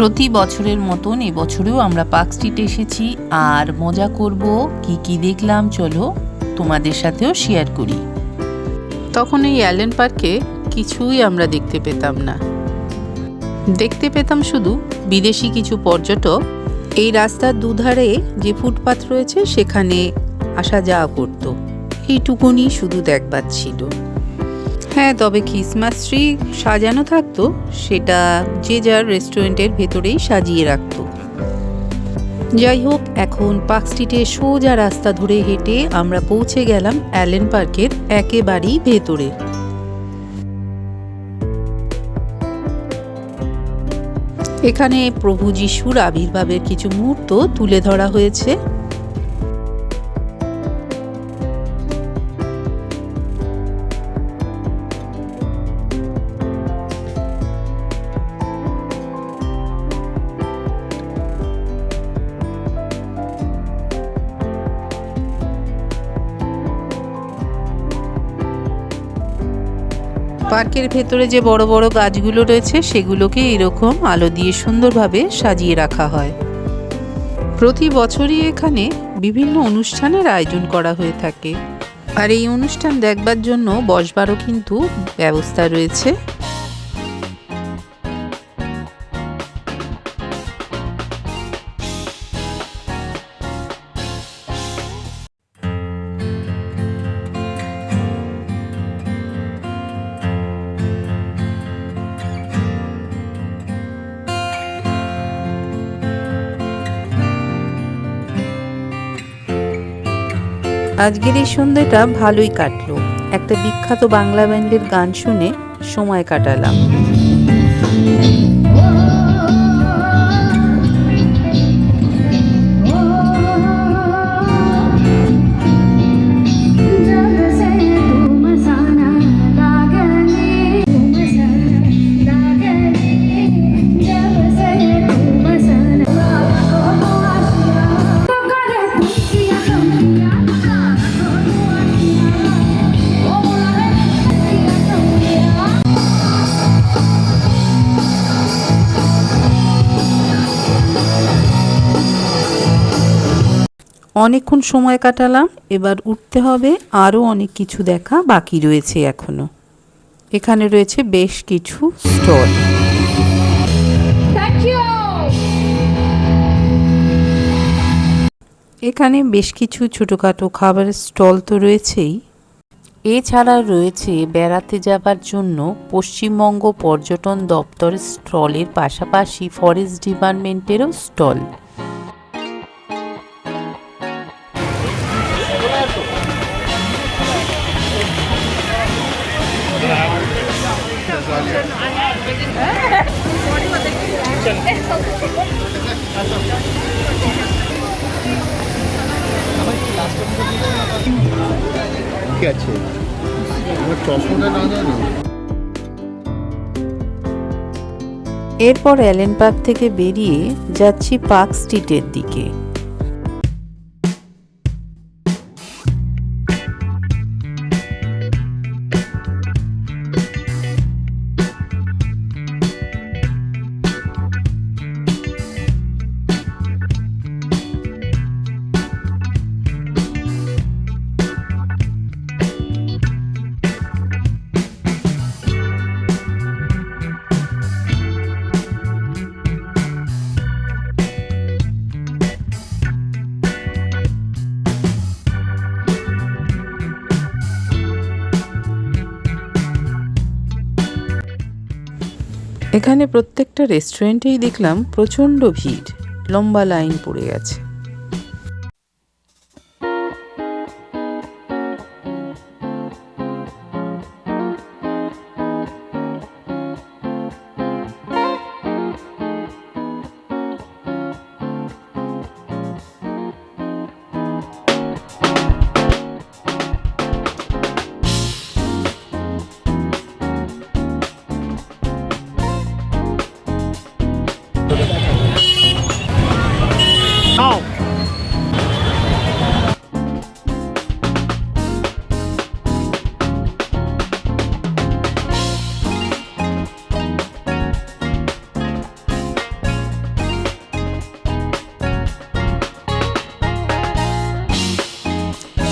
প্রতি বছরের মতন এবছরেও আমরা পার্ক স্ট্রিটে এসেছি। আর মজা করব, কি কি দেখলাম, চলো তোমাদের সাথেও শেয়ার করি। তখন এই অ্যালেন পার্কে কিছুই আমরা দেখতে পেতাম না। দেখতে পেতাম শুধু বিদেশি কিছু পর্যটক। এই রাস্তার দুধারে যে ফুটপাথ রয়েছে, সেখানে আসা যাওয়া করত। এইটুকুনি শুধু দেখবার ছিল। হ্যাঁ তবে ক্রিসমাস ট্রি সাজানো থাকতো, সেটা যে যার রেস্টুরেন্টের ভেতরেই সাজিয়ে রাখতো। যাই হোক, এখন পার্ক স্ট্রিটে সোজা রাস্তা ধরে হেঁটে আমরা পৌঁছে গেলাম অ্যালেন পার্কের একেবারেই ভেতরে। এখানে প্রভু যিশুর আবির্ভাবের কিছু মুহূর্ত তুলে ধরা হয়েছে। পার্কের ভেতরে যে বড় বড় গাছগুলো রয়েছে, সেগুলোকে এরকম আলো দিয়ে সুন্দরভাবে সাজিয়ে রাখা হয়। প্রতি বছরই এখানে বিভিন্ন অনুষ্ঠানের আয়োজন করা হয়ে থাকে। আর এই অনুষ্ঠান দেখবার জন্য বসবারও কিন্তু ব্যবস্থা রয়েছে। আজকের এই সন্ধ্যাটা ভালোই কাটলো। একটা বিখ্যাত বাংলা ব্যান্ডের গান শুনে সময় কাটালাম। অনেকক্ষণ সময় কাটালাম এবার উঠতে হবে আরও অনেক কিছু দেখা বাকি রয়েছে এখনও। এখানে রয়েছে বেশ কিছু স্টল এখানে বেশ কিছু ছোটোখাটো খাবারের স্টল তো রয়েছেই। এছাড়া রয়েছে বেড়াতে যাবার জন্য পশ্চিমবঙ্গ পর্যটন দপ্তরের স্টলের পাশাপাশি ফরেস্ট ডিপার্টমেন্টেরও স্টল। আছে? এরপর অ্যালেন পার্ক থেকে বেরিয়ে যাচ্ছি পার্ক স্ট্রিটের দিকে। এখানে প্রত্যেকটা রেস্টুরেন্টেই দেখলাম প্রচণ্ড ভিড়। লম্বা লাইন পড়ে গেছে।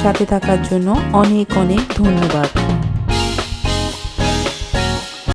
সাথে থাকার জন্য অনেক অনেক ধন্যবাদ।